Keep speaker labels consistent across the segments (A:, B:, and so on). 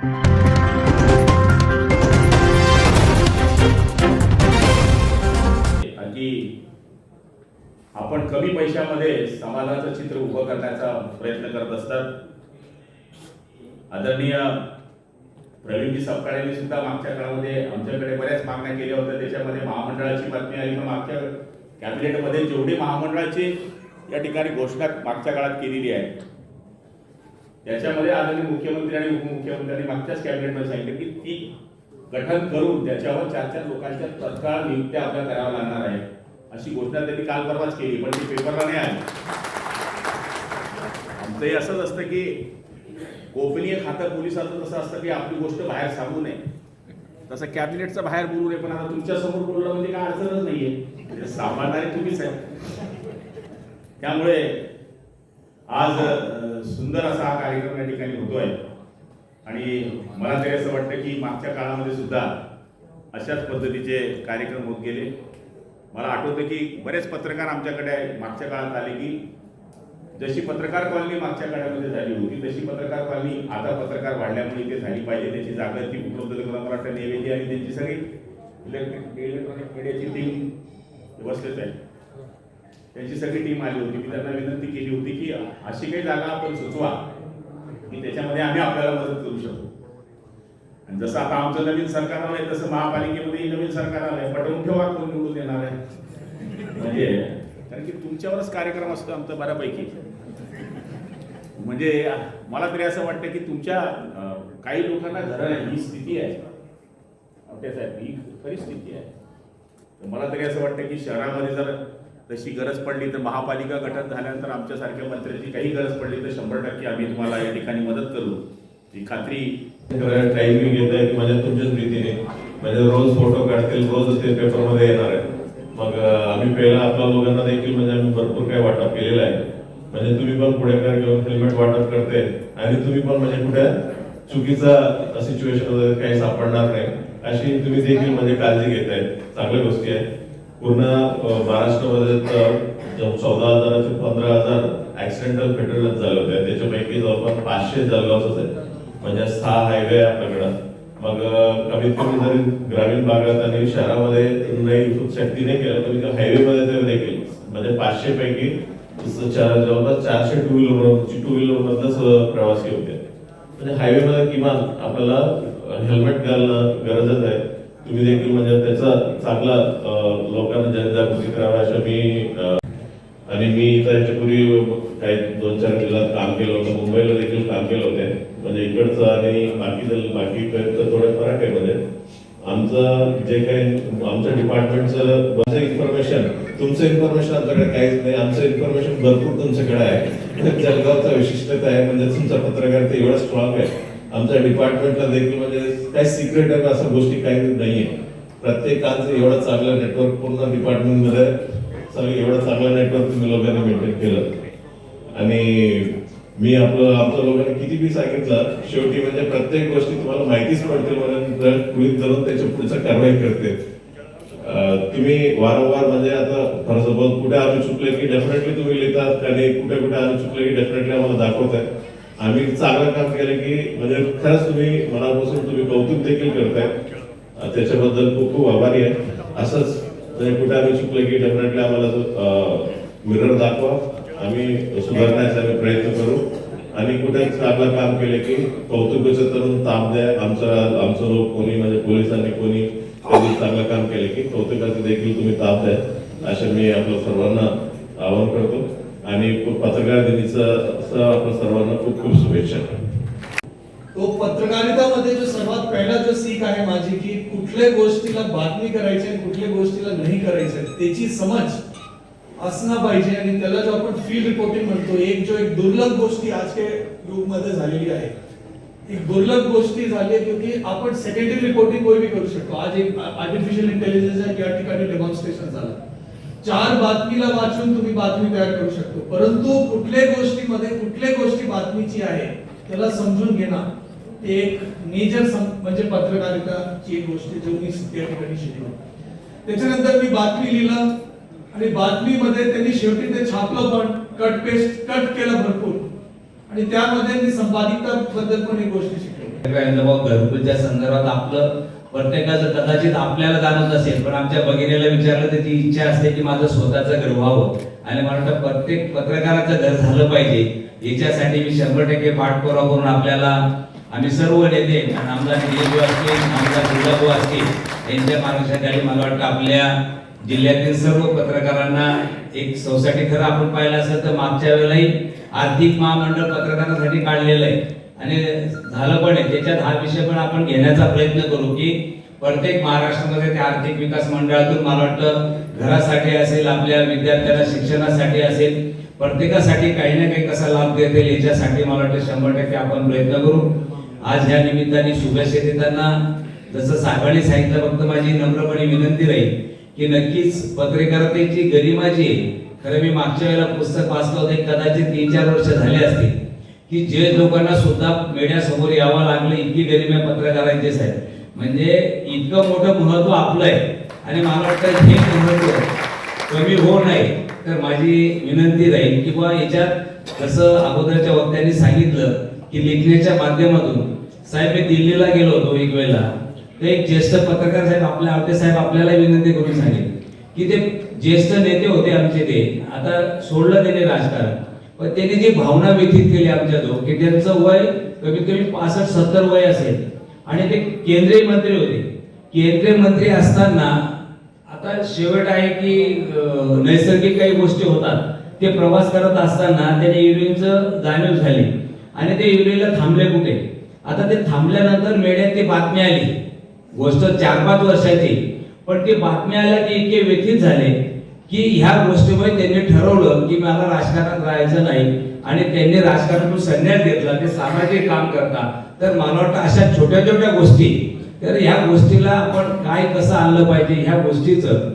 A: की आपण कमी पैशामध्ये समाजाचं चित्र उभं करण्याचा प्रयत्न करत असतात. आदरणीय प्रवीणजी सपकाळेंनी सुद्धा मागच्या काळामध्ये आमच्याकडे बऱ्याच मागण्या केल्या होत्या. त्याच्यामध्ये महामंडळाची बातमी आली. पण मागच्या कॅबिनेटमध्ये जेवढी महामंडळाची या ठिकाणी घोषणा मागच्या काळात केलेली आहे त्याच्यामध्ये आदरणीय मुख्यमंत्री आणि उपमुख्यमंत्र्यांनी मागच्याच कॅबिनेटमध्ये सांगितलं की ती गठन करून त्याच्यावर चार चार लोकांच्या तत्काळ नियुक्त्या आपल्या कराव्या लागणार आहे अशी घोषणा त्यांनी काल परवाच केली पण ती पेपरला नाही आली. आमचंही असंच असतं की गोपनीय खातं पोलिसाचं तसं असतं की आपली गोष्ट बाहेर सांगू नये. तसं कॅबिनेटचं बाहेर बोलू नये पण आता तुमच्यासमोर बोललं म्हणजे काय अडचणच नाहीये. म्हणजे सांभाळणारे तुम्हीच आहे त्यामुळे आज सुंदर असा हा कार्यक्रम या ठिकाणी होतोय. आणि मला तरी असं वाटतं की मागच्या काळामध्ये सुद्धा अशाच पद्धतीचे कार्यक्रम होत गेले. मला आठवतं की बरेच पत्रकार आमच्याकडे मागच्या काळात आले की जशी पत्रकार कॉलनी मागच्या काळामध्ये झाली होती तशी पत्रकार कॉलनी आता पत्रकार वाढल्यामुळे इथे झाली पाहिजे. त्याची जागा ती उपलब्ध मला वाटतं नेवेदी आणि त्यांची सगळी इलेक्ट्रिक इलेक्ट्रॉनिक मीडियाची टीम व्यवस्थित आहे. त्यांची सगळी टीम आली होती. मी त्यांना विनंती केली होती की अशी काही जागा आपण सुचवा. की त्याच्यामध्ये आम्ही आपल्याला मदत करू शकतो. आणि जसं आता आमचं नवीन सरकार आलंय तसं महापालिकेमध्ये नवीन सरकार आलंय. पटवून ठेवा कोण निवडून येणार आहे? म्हणजे कारण की तुमच्यावरच कार्यक्रम असतो आमचा बऱ्यापैकी. म्हणजे मला तरी असं वाटतं की तुमच्या काही लोकांना घरं ही स्थिती आहे. साहेब ही खरी स्थिती आहे. मला तरी असं वाटतं की शहरामध्ये जर तशी गरज पडली तर महापालिका गठन झाल्यानंतर आमच्यासारख्या मंत्र्याची काही गरज पडली तर शंभर टक्के आम्ही तुम्हाला या ठिकाणी मदत करू. ही खात्री
B: टायमिंग घेत आहे म्हणजे तुमच्याच रीतीने म्हणजे रोज फोटो काढतील रोज ते पेपरमध्ये येणार आहे मग आम्ही पहिला आपल्या लोकांना देखील म्हणजे आम्ही भरपूर काही वाटप केलेलं आहे. म्हणजे तुम्ही पण पुढेकार घेऊन हेल्मेट वाटप करते आणि तुम्ही पण म्हणजे कुठे चुकीचा सिच्युएशन काही सापडणार नाही. अशी तुम्ही देखील म्हणजे काळजी घेत आहे चांगल्या गोष्टी आहे पूर्ण महाराष्ट्रामध्ये तर चौदा हजाराचे पंधरा हजार ऍक्सिडेंटल फेटल झाले होते. त्याच्यापैकी जवळपास पाचशे जळगावच आहे म्हणजे सहा हायवे आहे आपल्याकडं. मग कमीत कमी जरी ग्रामीण भागात आणि शहरामध्ये नाही शक्ती नाही केलं तरी हायवे मध्ये तरी देखील म्हणजे पाचशे पैकी जवळपास चारशे टू व्हीलर टू व्हीलर मधलंच प्रवासी होते. म्हणजे हायवे मध्ये किमान आपल्याला हेल्मेट घालणं गरजच आहे. तुम्ही देखील म्हणजे त्याचा चांगला लोकांना जनजागृती करावी असं मी आणि मी त्याच्यापूर्वी काही दोन चार जिल्ह्यात काम केलं होतं. मुंबईला देखील काम केलं होते. म्हणजे इकडचं आणि बाकी बाकी थोडे फरक आहे म्हणजे आमचं जे काही आमच्या डिपार्टमेंटचं माझं इन्फॉर्मेशन तुमचं इन्फॉर्मेशन आमच्याकडे काहीच नाही. आमचं इन्फॉर्मेशन भरपूर तुमच्याकडे आहे. जळगावचा विशिष्टता आहे. म्हणजे तुमचा पत्रकारिता एवढा स्ट्रॉंग आहे. आमच्या डिपार्टमेंटला देखील म्हणजे काही सिक्रेट आहे असं गोष्टी काही नाहीये. प्रत्येकाचं एवढं चांगलं नेटवर्क पूर्ण डिपार्टमेंटमध्ये सगळं एवढं चांगलं नेटवर्क तुम्ही लोकांना मेंटेन केलं. आणि मी आपलं आमच्या लोकांनी किती बी सांगितलं शेवटी म्हणजे प्रत्येक गोष्टी तुम्हाला माहितीच पडते म्हणून धरून त्याच्या पुढचं कारवाई करते. तुम्ही वारंवार म्हणजे आता फॉर सपोज कुठे आम्ही चुकले की डेफिनेटली तुम्ही लिहितात आणि कुठे कुठे आम्ही चुकले की डेफिनेटली आम्हाला दाखवताय आम्ही चांगलं काम केलं की म्हणजे खरंच तुम्ही मनापासून तुम्ही कौतुक देखील करताय. त्याच्याबद्दल खूप खूप आभारी आहे. असंच म्हणजे कुठे आम्ही चुकलं की डेफिनेटली आम्हाला मिरर दाखवा. आम्ही सुधारण्याचा आम्ही प्रयत्न करू. आणि कुठे चांगलं काम केले की कौतुकाचं तरुण ताप द्या. आमचा आमचं लोक कोणी म्हणजे पोलिसांनी कोणी चांगलं काम केले की कौतुकाचं देखील तुम्ही ताप द्या. असं मी आपलं सर्वांना आवाहन करतो. आणि पत्रकार दिनीचं आपण सर्वांना खूप खूप शुभेच्छा.
C: तो पत्रकारितामध्ये जो सर्वात पहिला जो सीख आहे माझी की कुठल्या गोष्टीला बातमी करायची आणि कुठल्या गोष्टीला नाही करायचं त्याची समज असणं पाहिजे आणि त्याला जो आपण फील्ड रिपोर्टिंग म्हणतो एक जो एक दुर्लभ गोष्टी आजच्या युगमध्ये युगमध्ये झालेली आहे. एक दुर्लभ गोष्टी झाली आहे क्योंकि आपण सेकंडरी रिपोर्टिंग कोई करू शकतो. आज एक आर्टिफिशियल इंटेलिजन्स आहे या ठिकाणी डेमॉन्स्ट्रेशन झालं. चार बातमीला वाचून तुम्ही बातमी तयार करू शकतो. परंतु कुठल्या गोष्टीमध्ये कुठल्या गोष्टी बातमीची आहे त्याला समजून घेणं ते एक मेजर म्हणजे पत्रकारिताची एक गोष्ट जो मी त्या ठिकाणी शिकलो. त्याच्यानंतर मी बातमी लिहिलं आणि बातमीमध्ये त्यांनी शेवटी ते छापलं पण कट पेस्ट कट केलं भरपूर. आणि त्यामध्ये मी संपादिकता बद्दल पण एक गोष्ट शिकलो.
D: घरकुलच्या संदर्भात आपलं प्रत्येकाचं कदाचित आपल्याला जाणवत असेल पण आमच्या भगिनीला विचारलं तर ती इच्छा असते की माझं स्वतःचं घर व्हावं. आणि मला वाटतं प्रत्येक पत्रकाराचं घर झालं पाहिजे. याच्यासाठी मी शंभर टक्के पाठपुरावा करून आपल्याला आम्ही सर्व नेते आणि आमदार निलेशभाऊ असतील आमदार दुर्गाभाऊ असतील यांच्या मार्गदर्शनाखाली मला वाटतं आपल्या जिल्ह्यातील सर्व पत्रकारांना एक सोसायटी खरं आपण पाहिलं असेल तर मागच्या वेळेलाही आर्थिक महामंडळ पत्रकारांसाठी काढलेलं आहे. आणि झालं पण आहे. त्याच्यात हा विषय पण आपण घेण्याचा प्रयत्न करू की प्रत्येक महाराष्ट्रामध्ये त्या आर्थिक विकास मंडळातून मला वाटतं घरासाठी असेल आपल्या विद्यार्थ्यांना शिक्षणासाठी असेल प्रत्येकासाठी काही ना काही कसा लाभ देता येईल याच्यासाठी मला वाटतं शंभर टक्के आपण प्रयत्न करू. आज या निमित्ताने शुभेच्छा देताना जसं साहेबांनी सांगितलं फक्त माझी नम्रपणे विनंती राहील की नक्कीच पत्रकारितेची गरिमा जी खरं मी मागच्या वेळेला पुस्तक वाचलं होतं कदाचित तीन चार वर्ष झाले असतील की जे लोकांना सुद्धा मीडिया यावं लागलं इतकी गरिमा पत्रकारांचीच आहे म्हणजे इतकं मोठं महत्त्व आपलं आहे आणि मला वाटतं हे महत्त्व कमी होऊ नये तर माझी विनंती राहील. किंवा याच्यात कसं अगोदरच्या वक्त्यांनी सांगितलं की लेखण्याच्या माध्यमातून साहेब मी दिल्लीला गेलो होतो एक वेळेला. तर एक ज्येष्ठ पत्रकार साहेब आपल्या आवटे साहेब आपल्याला विनंती करून सांगेल की ते ज्येष्ठ नेते होते आमचे ते. आता सोडलं त्याने राजकारण. पण त्यांनी जी भावना व्यथित केली आमच्या जो की त्यांचं वय कमीत कमी पासष्ट सत्तर वय असेल. आणि ते केंद्रीय मंत्री होते. केंद्रीय मंत्री असताना आता शेवट आहे की नैसर्गिक काही गोष्टी होतात. ते प्रवास करत असताना त्याने युरिनचं जाणीव झाली. आणि ते युरिनला थांबले कुठे? आता ते थांबल्यानंतर मेड्यात ती बातमी आली. गोष्ट चार पाच वर्षाची. पण ती बातमी आल्या की इतके व्यथित झाले की ह्या गोष्टीमुळे त्यांनी ठरवलं की मला राजकारणात राहायचं नाही आणि त्यांनी राजकारणातून संन्यास घेतला ते सामाजिक काम करता. तर मला वाटतं अशा छोट्या छोट्या गोष्टी. तर ह्या गोष्टीला आपण काय कसं आणलं पाहिजे ह्या गोष्टीचं?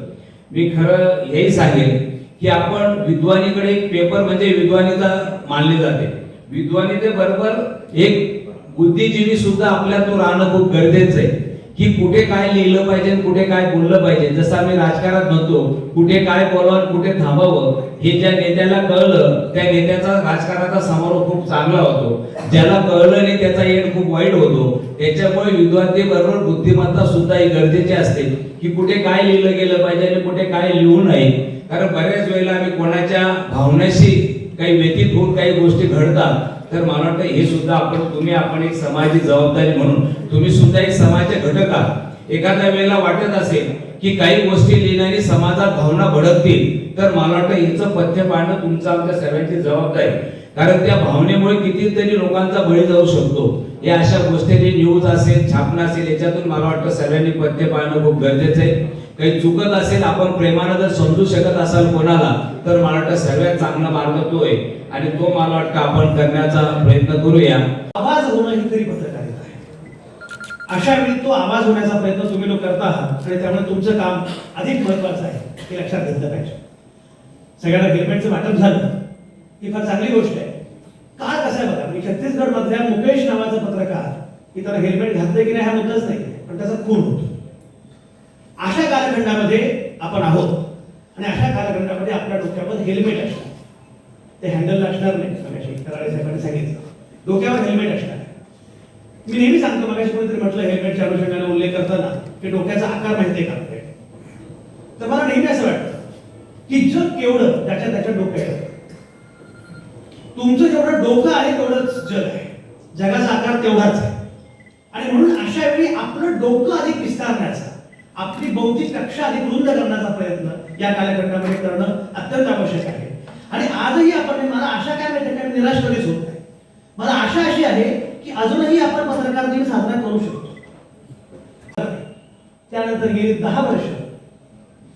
D: मी खरं हेही सांगेन की आपण विद्वानीकडे एक पेपर म्हणजे विद्वानीचा मानले जाते. विद्वानीते बरोबर एक बुद्धिजीवी सुद्धा आपल्या तो राहणं खूप गरजेचं आहे. की कुठे काय लिहिलं पाहिजे कुठे काय बोललं पाहिजे. जसं आम्ही राजकारणात म्हणतो कुठे काय बोलावं कुठे थांबावं हे ज्या नेत्याला कळलं त्या नेत्याचा राजकारणाचा समारोह खूप चांगला होतो. ज्याला कळलं नाही त्याचा येण खूप वाईट होतो. त्याच्यामुळे विद्वानतेबरोबर बुद्धिमत्ता सुद्धा ही गरजेची असते की कुठे काय लिहिलं गेलं पाहिजे आणि कुठे काय लिहू नये. कारण बऱ्याच वेळेला आम्ही कोणाच्या भावनेशी काही व्यतीत होऊन काही गोष्टी घडतात तर मला वाटतं हे सुद्धा आपण तुम्ही आपण एक समाजाची जबाबदारी म्हणून तुम्ही सुद्धा एक समाजाचे घटक आहात. एखाद्या वेळेला वाटत असेल की काही गोष्टी लिहिण्याने समाजात भावना भडकतील तर मला वाटतं हिचं पथ्य पाळणं तुमचं आमच्या सर्वांची जबाबदारी कारण त्या भावनेमुळे कितीतरी लोकांचा बळी जाऊ शकतो. या अशा गोष्टी न्यूज असेल छापणं असेल याच्यातून मला वाटतं सर्वांनी पथ्य पाळणं खूप गरजेचं आहे. काही चुकत असेल आपण प्रेमानं जर समजू शकत असाल कोणाला तर मला वाटतं सगळ्यात चांगला मार्ग तो आहे. आणि तो मला वाटतं आपण करण्याचा प्रयत्न करूया.
E: आवाज होणं ही तरी पत्रकारिता आहे. अशा वेळी तो आवाज होण्याचा प्रयत्न तुम्ही लोक करता आहात आणि त्यामुळे तुमचं काम अधिक महत्वाचं आहे हे लक्षात घेतलं पाहिजे. सगळ्यांना हेल्मेटचं वाटप झालं. ही फार चांगली गोष्ट आहे. का कसं आहे बघा म्हणजे मी छत्तीसगड मधल्या मुकेश नावाचा पत्रकार की त्याला हेल्मेट घातलं की नाही हा मुद्दाच नाही पण त्याचा खून होतो. अशा कालखंडामध्ये आपण आहोत. आणि अशा कालखंडामध्ये आपल्या डोक्यावर हेल्मेट असणार ते हँडल असणार नाही मगाशी कराडे साहेबांनी सांगितलं. डोक्यावर हेल्मेट असणार. मी नेहमी सांगतो मगाशी कोणीतरी म्हटलं हेल्मेटच्या अनुषंगाने उल्लेख करताना. की डोक्याचा आकार माहितीये का तर मला नेहमी असं वाटतं की जग केवढं त्याच्या त्याच्या डोक्यात तुमचं जेवढं डोकं आहे तेवढंच जग आहे. जगाचा आकार तेवढाच आहे. आणि म्हणून अशा वेळी आपलं डोकं अधिक विस्तारण्याचं आपली बौद्धिक कक्षा अधिक रुंद करण्याचा प्रयत्न या कालखंडामध्ये करणं अत्यंत आवश्यक आहे. आणि आजही आपण मला आशा काय माहिती काय निराश कधीच होत नाही मला आशा अशी आहे की अजूनही आपण पत्रकार दिन साजरा करू शकतो. त्यानंतर गेली दहा वर्ष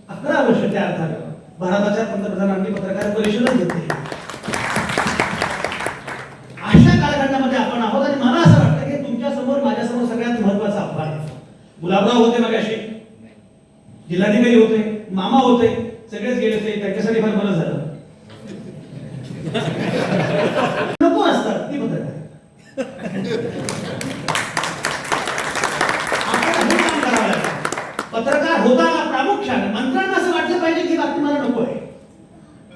E: अकरा वर्ष त्या अर्थानं भारताच्या पंतप्रधानांनी पत्रकार परिषदच घेतली. अशा कालखंडामध्ये आपण आहोत आणि मला असं वाटतं की तुमच्यासमोर माझ्यासमोर सगळ्यात महत्वाचं आव्हान आहे. गुलाबराव होते मगाशी. जिल्हाधिकारी होते मामा होते सगळेच गेले ते त्यांच्यासाठी फार बरं झालं नको असतात ती पत्रकार आपण हे काम करावं लागेल. पत्रकार होताना प्रामुख्याने मंत्र्यांना असं वाटलं पाहिजे की ही बातमी मला नको आहे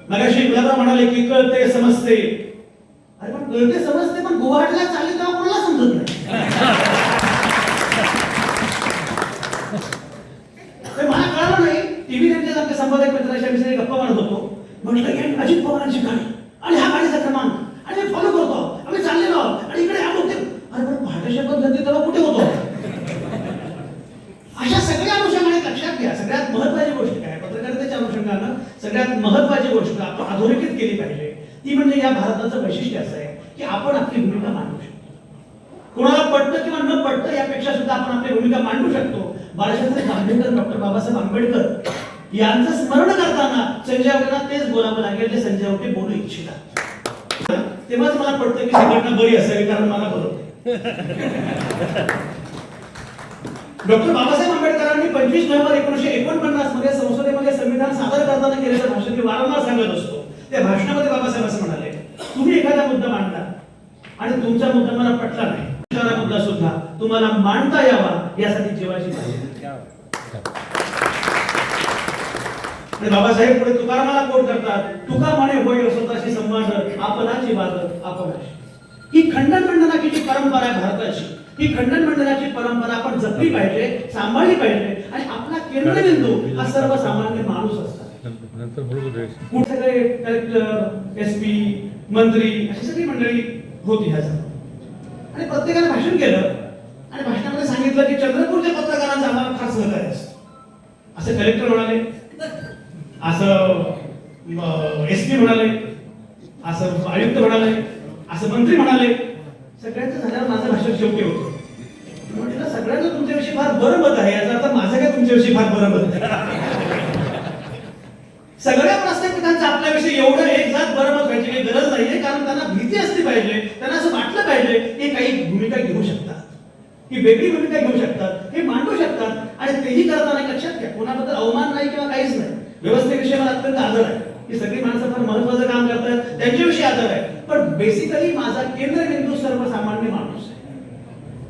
E: मगाशी गुलाबराव म्हणाले की कळते समजते अरे पण कळते समजते पण गुवाहाटीला चालले तेव्हा कोणाला समजत नाही तर मला कळलं नाही टीव्ही त्यांच्या आमच्या संपादक मित्राशी आम्ही गप्पा मारत होतो. म्हटलं की अजित पवारांची गाणी आणि हा गाडीचा क्रमांक आणि मी फॉलो करतो आम्ही चाललेलो आहोत आणि इकडे आलो होते अरे पण पहाटे शपथ घेतली तेव्हा कुठे होतो अशा सगळ्या अनुषंगाने लक्षात घ्या सगळ्यात महत्वाची गोष्ट काय पत्रकारितेच्या अनुषंगानं सगळ्यात महत्वाची गोष्ट आपण अधोरेखित केली पाहिजे ती म्हणजे या भारताचं वैशिष्ट्य असं आहे की आपण आपली भूमिका मांडू शकतो कोणाला पटतं किंवा न पटतं यापेक्षा सुद्धा आपण आपली भूमिका मांडू शकतो बाळासाहेब जांभेकर डॉक्टर बाबासाहेब आंबेडकर यांचं स्मरण करताना संजय आपल्याला तेच बोलावं लागेल जे संजय आवटे बोलू इच्छितात तेव्हाच मला पडतं की संघटना बरी असावी कारण मला बरोबर डॉक्टर बाबासाहेब आंबेडकरांनी पंचवीस नोव्हेंबर एकोणीशे एकोणपन्नासमध्ये संसदेमध्ये संविधान सादर करताना केलेलं भाषण मी वारंवार सांगत असतो. त्या भाषणामध्ये बाबासाहेब असं म्हणाले तुम्ही एखादा मुद्दा मांडता आणि तुमचा मुद्दा मला पटला नाही. मुद्दा सुद्धा तुम्हाला मांडता यावा यासाठी जीवाची आणि बाबासाहेब पुढे तुकारामाला कोट करतात? तुका म्हणे होय स्वतःशी संवाद आपणाची वाद आपणाशी. ही खंडन मंडनाची परंपरा आहे भारताची ही खंडन मंडनाची परंपरा आपण जपली पाहिजे सांभाळली पाहिजे आणि आपला केंद्रबिंदू हा सर्वसामान्य माणूस असतात कुठे सगळे कलेक्टर एस पी मंत्री अशी सगळी मंडळी होती ह्या आणि प्रत्येकाने भाषण केलं आणि भाषणामध्ये सांगितलं की चंद्रपूरच्या पत्रकारांचा आम्हाला फार सहकार्य असतं. असे कलेक्टर म्हणाले असं एस पी म्हणाले असं आयुक्त म्हणाले असं मंत्री म्हणाले सगळ्यांचं झाल्यावर माझं भाषण शेवटी होतं. म्हटलं सगळ्यांचं तुमच्याविषयी फार बरं मत आहे याचा अर्थ माझं काय तुमच्याविषयी फार बरं मत आहे. सगळ्या प्रस्थापितांचं आपल्याविषयी एवढं एक जात बरं मत व्हायची काही गरज नाहीये कारण त्यांना भीती असली पाहिजे त्यांना असं वाटलं पाहिजे की काही भूमिका घेऊ शकतात. की वेगळी भूमिका घेऊ शकतात हे मांडू शकतात आणि तेही करताना लक्षात घ्या कोणाबद्दल अवमान नाही किंवा काहीच नाही व्यवस्थेविषयी मला अत्यंत आदर आहे. ही सगळी माणसं फार महत्वाचं काम करतात. त्यांच्याविषयी आदर आहे. पण बेसिकली माझा केंद्रबिंदू सर्वसामान्य माणूस आहे.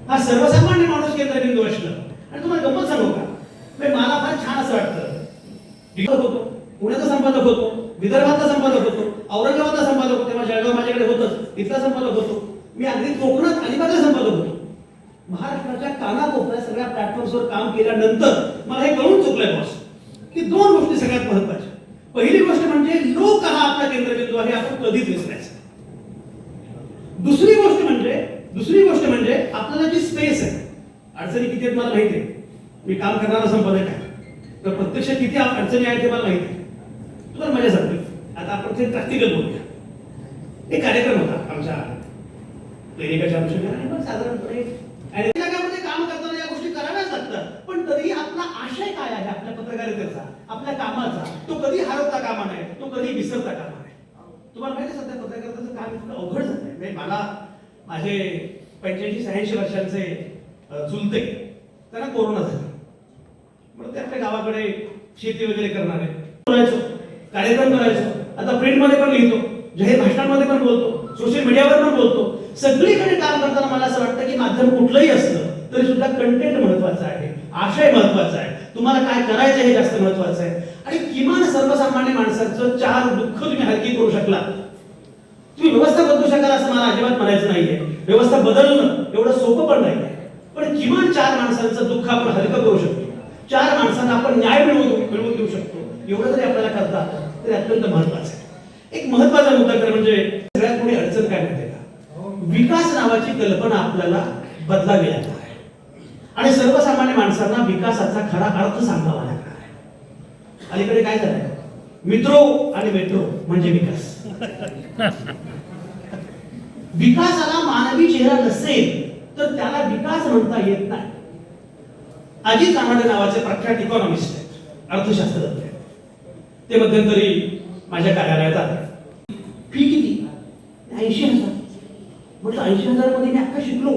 E: हा सर्वसामान्य माणूस केंद्रबिंदू असलं. आणि तुम्हाला गमत सांगू का? म्हणजे मला फार छान असं वाटतं. होतो. पुण्याचा संपादक होतो. विदर्भातला संपादक होतो. औरंगाबादचा संपादक होतो. तेव्हा जळगाव माझ्याकडे होतच. तिथला संपादक होतो. मी अगदी कोकणात अलिबागला संपादक होतो. महाराष्ट्राच्या कानाकोपऱ्या सगळ्या प्लॅटफॉर्म्सवर काम केल्यानंतर मला हे कळून चुकलंय बॉस की दोन गोष्टी सगळ्यात महत्त्वाच्या पहिली गोष्ट म्हणजे लोक हा आपला केंद्रबिंदू आहे आपण कधीच विसरायचं दुसरी गोष्ट म्हणजे दुसरी गोष्ट म्हणजे आपल्याला जी स्पेस आहे अडचणी किती आहेत मला माहिती आहे मी काम करणारा संपादक आहे. तर प्रत्यक्ष किती अडचणी आहेत ते मला माहिती आहे तुम्हाला मजा सांगतो आता आपण ते प्रॅक्टिकल बोलूया. एक कार्यक्रम होता आमच्या. दैनिकाच्या अनुषंगाने साधारणपणे. काम करताना या गोष्टी कराव्याच लागतात पण तरी आपला आशय काय आहे आपल्या पत्रकारितेचा आपल्या कामाचा? तो कधी हरवता कामा नाही तो कधी विसरता कामा नये. तुम्हाला माहिती सध्या पत्रकारितेचं काम इतकं अवघड झालंय. म्हणजे मला माझे पंच्याऐंशी शहाऐंशी वर्षांचे चुलते त्यांना कोरोना झाला. म्हणून ते आपल्या गावाकडे शेती वगैरे करणारे. बोलायचो कार्यक्रम करायचो. आता प्रिंटमध्ये पण लिहितो जाहीर भाषणांमध्ये पण बोलतो सोशल मीडियावर पण बोलतो. सगळीकडे काम करताना मला असं वाटतं की माध्यम कुठलंही असलं तरी सुद्धा कंटेंट महत्त्वाचा आहे. आशय महत्त्वाचा आहे. तुम्हाला काय करायचं हे जास्त महत्वाचं आहे. आणि किमान सर्वसामान्य माणसाचं चार दुःख तुम्ही हलकी करू शकला. तुम्ही व्यवस्था बदलू शकाल असं मला अजिबात म्हणायचं नाहीये. व्यवस्था बदलणं एवढं सोपं पण नाहीये. पण किमान चार माणसांचं दुःख आपण हलकं करू शकतो. चार माणसांना आपण न्याय मिळवून मिळवून देऊ शकतो. एवढं जरी आपल्याला करता आलं तरी अत्यंत महत्वाचं आहे. एक महत्त्वाचा मुद्दा तर म्हणजे सगळ्यात मोठी अडचण काय माहितीये का? विकास नावाची कल्पना आपल्याला बदलावी आहे आणि सर्वसामान्य माणसांना विकासाचा खरा अर्थ सांगावा लागणार आहे. अलीकडे काय झालंय? मित्रो आणि मेट्रो म्हणजे विकास. विकासाला मानवी चेहरा नसेल तर त्याला विकास म्हणता येत नाही. अजित रामाडे नावाचे प्रख्यात इकॉनॉमिस्ट आहेत अर्थशास्त्रज्ञ ते मध्यंतरी माझ्या कार्यालयात आले. फी किती? ऐंशी हजार. म्हटलं ऐंशी हजारमध्ये मी अख्खा शिकलो.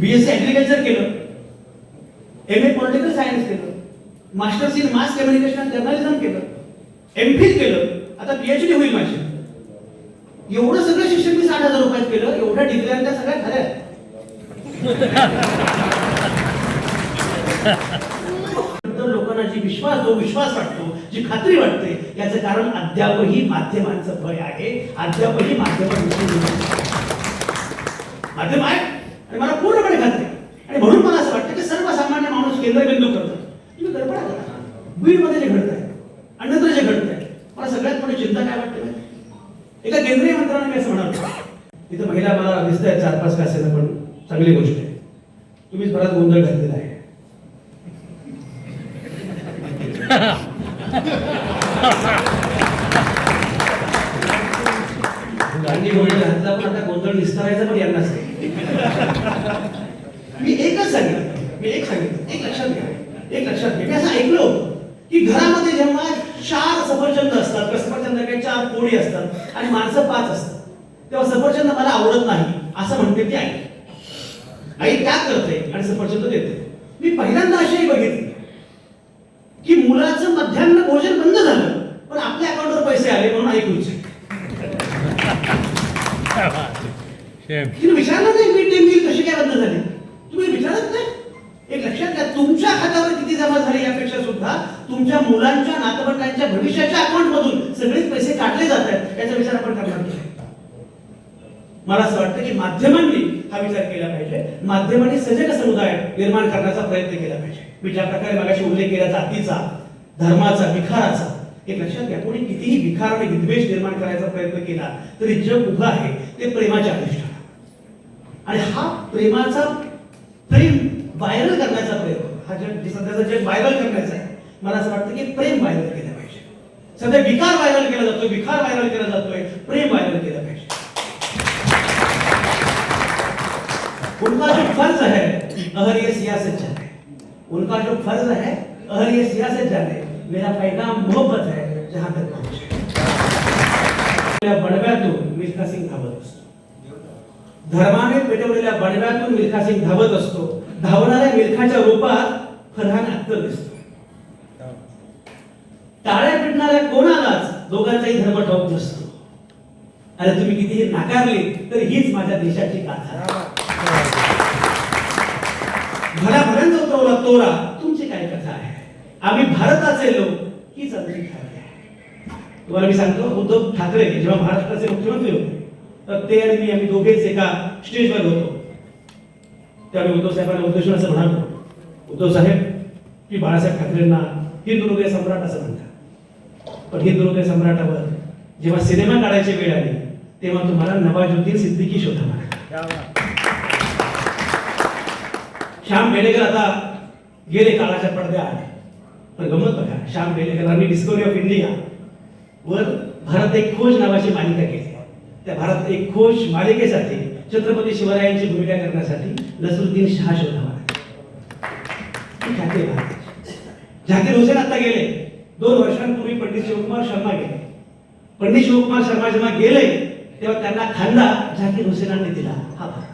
E: बीएससी ऍग्रिकल्चर केलं. एम ए पॉलिटिकल सायन्स केलं. Masters in mass communication journalism केलं. एम फिल केलं. आता पीएचडी होईल माझी. एवढं सगळं शिक्षण मी साठ हजार रुपयात केलं. एवढ्या डिग्री त्या सगळ्या खऱ्या नंतर लोकांना जी विश्वास जो विश्वास वाटतो जी खात्री वाटते याचं कारण अद्यापही माध्यमांचं भय आहे. अद्यापही माध्यमांविषयी माध्यम आहे आणि मला पूर्णपणे खात्री आहे. आणि म्हणून मला असं वाटतं की सर्वसामान्य माणूस केंद्रबिंदू करतो तुम्ही कल्पना करा बीडमध्ये जे घडत आहे अन्यत्र जे घडत आहे मला सगळ्यात मोठी चिंता काय वाटते माहिती आहे? एका केंद्रीय मंत्र्याने मी असं म्हणालो तिथं महिला मला दिसत आहेत चार पाच कासेना पण चांगली गोष्ट आहे तुम्हीच बराच गोंधळ घातलेला आहे गांधी गोंधळ घातला पण आता गोंधळ निस्तारायचा पण यांनाच मी एकच सांगितलं. मी एक सांगितलं. एक लक्षात घ्या. एक लक्षात घ्या. मी असं ऐकलो की घरामध्ये जेव्हा चार सफरचंद असतात किंवा काही चार पोळी असतात आणि माणसं पाच असतात. तेव्हा सफरचंद मला आवडत नाही असं म्हणते ती आई. आई त्या करते आणि सफरचंद देते. मी पहिल्यांदा अशी बघितली. की मुलाचं मध्यान्ह भोजन बंद झालं पण आपल्या अकाउंटवर पैसे आले म्हणून. तिने विचारलं नाही मी टीम बिल कशी काय बंद झाली? तुम्ही विचारत नाही? एक लक्षात घ्या तुमच्या खात्यावर किती जमा झाले यापेक्षा सुद्धा तुमच्या मुलांच्या नातवंडांच्या भविष्याच्या अकाउंट मधून सगळेच पैसे काढले जात आहेत. याचा विचार आपण करणार नाही. मला असं वाटतं की माध्यमांनी हा विचार केला पाहिजे. माध्यमांनी सजग समुदाय निर्माण करण्याचा प्रयत्न केला पाहिजे. मी ज्या प्रकारे मगाशी उल्लेख केला जातीचा धर्माचा विखाराचा एक लक्षात घ्या. कोणी कितीही विखार आणि विद्वेष निर्माण करायचा प्रयत्न केला तरी जग उभं आहे ते प्रेमाच्या अधिष्ठान. आणि हा प्रेमाचा प्रेम व्हायरल करण्याचा प्रयत्न हा जग जे सध्याचा जग व्हायरल करण्याचा आहे. मला असं वाटतं की प्रेम व्हायरल केलं पाहिजे. सध्या विकार व्हायरल केला जातोय विकार व्हायरल केला जातोय प्रेम व्हायरल केलं पाहिजे. उनका जो फर्ज है अगर ये सियासत उनका जो फर्ज है अगर ये सियासत जाने मेरा पैगाम मोहब्बत है जहां तक पहुंचे। बडव्यातून मिल्खा सिंग धावत असतो। धर्माने पेटवलेल्या बडव्यातून मिल्खा सिंग धावत असतो। धावणाऱ्या मिल्खाच्या रूपात फरहान अख्तर दिसतो। टाळ्या पिटणाऱ्या कोणालाच दोघांचाही धर्म ठाऊक नसतो। अरे तुम्ही कितीही नाकारली तर हीच माझ्या देशाची गाथा. भराभरांचा उतरवला तोरा तुमची काय कथा आहे? आम्ही भारताचे लोक हीच आमची खात्री आहे. तुम्हाला मी सांगतो उद्धव ठाकरे जेव्हा महाराष्ट्राचे मुख्यमंत्री होते तर ते आणि मी आम्ही दोघेच एका स्टेजवर होतो. त्यावेळी उद्धव साहेबांना उद्देशून असं म्हणालो. उद्धव साहेब की बाळासाहेब ठाकरेंना हिंदू हृदय सम्राट असं म्हणतात. पण हिंदू हृदय सम्राटावर जेव्हा सिनेमा काढायची वेळ आली तेव्हा तुम्हाला नवाजुद्दीन सिद्दीकी शोधा लागला. श्याम बेलेकर आता गेले काळाच्या पडद्याआड. पण गमत बघा श्याम बेलेकरांनी डिस्कवरी ऑफ इंडिया वर भारत एक खोज नावाची मालिका केली. त्या भारत एक खोज मालिकेसाठी छत्रपती शिवरायांची भूमिका करण्यासाठी नसरुद्दीन शहा शोधावा झाकीर हुसेन आता गेले. दोन वर्षांपूर्वी पंडित शिवकुमार शर्मा गेले. पंडित शिवकुमार शर्मा जेव्हा गेले तेव्हा त्यांना खांदा झाकीर हुसेनांनी दिला. हा भारत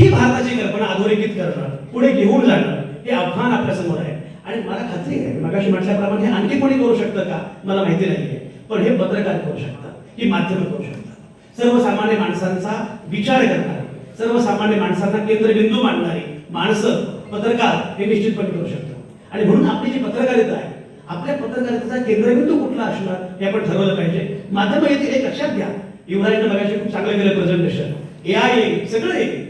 E: ही भारताची कल्पना अधोरेखित करणार पुढे घेऊन जाणार हे आव्हान आपल्यासमोर आहे. आणि मला खात्री आहे मगाशी म्हटल्याप्रमाणे हे आणखी कोणी करू शकतं का? मला माहिती नाहीये पण हे पत्रकार करू शकतात ही माध्यम करू शकतात. सर्वसामान्य माणसांचा विचार करणारे सर्वसामान्य माणसांना केंद्रबिंदू मांडणारी माणसं पत्रकार हे निश्चितपणे करू शकतात. आणि म्हणून आपली जी पत्रकारिता आहे आपल्या पत्रकारितेचा केंद्रबिंदू कुठला असणार हे आपण ठरवलं पाहिजे. माध्यम येतील एक लक्षात घ्या. युवराजनं मगाशी खूप चांगलं केलं प्रेझेंटेशन ए आय सगळं येईल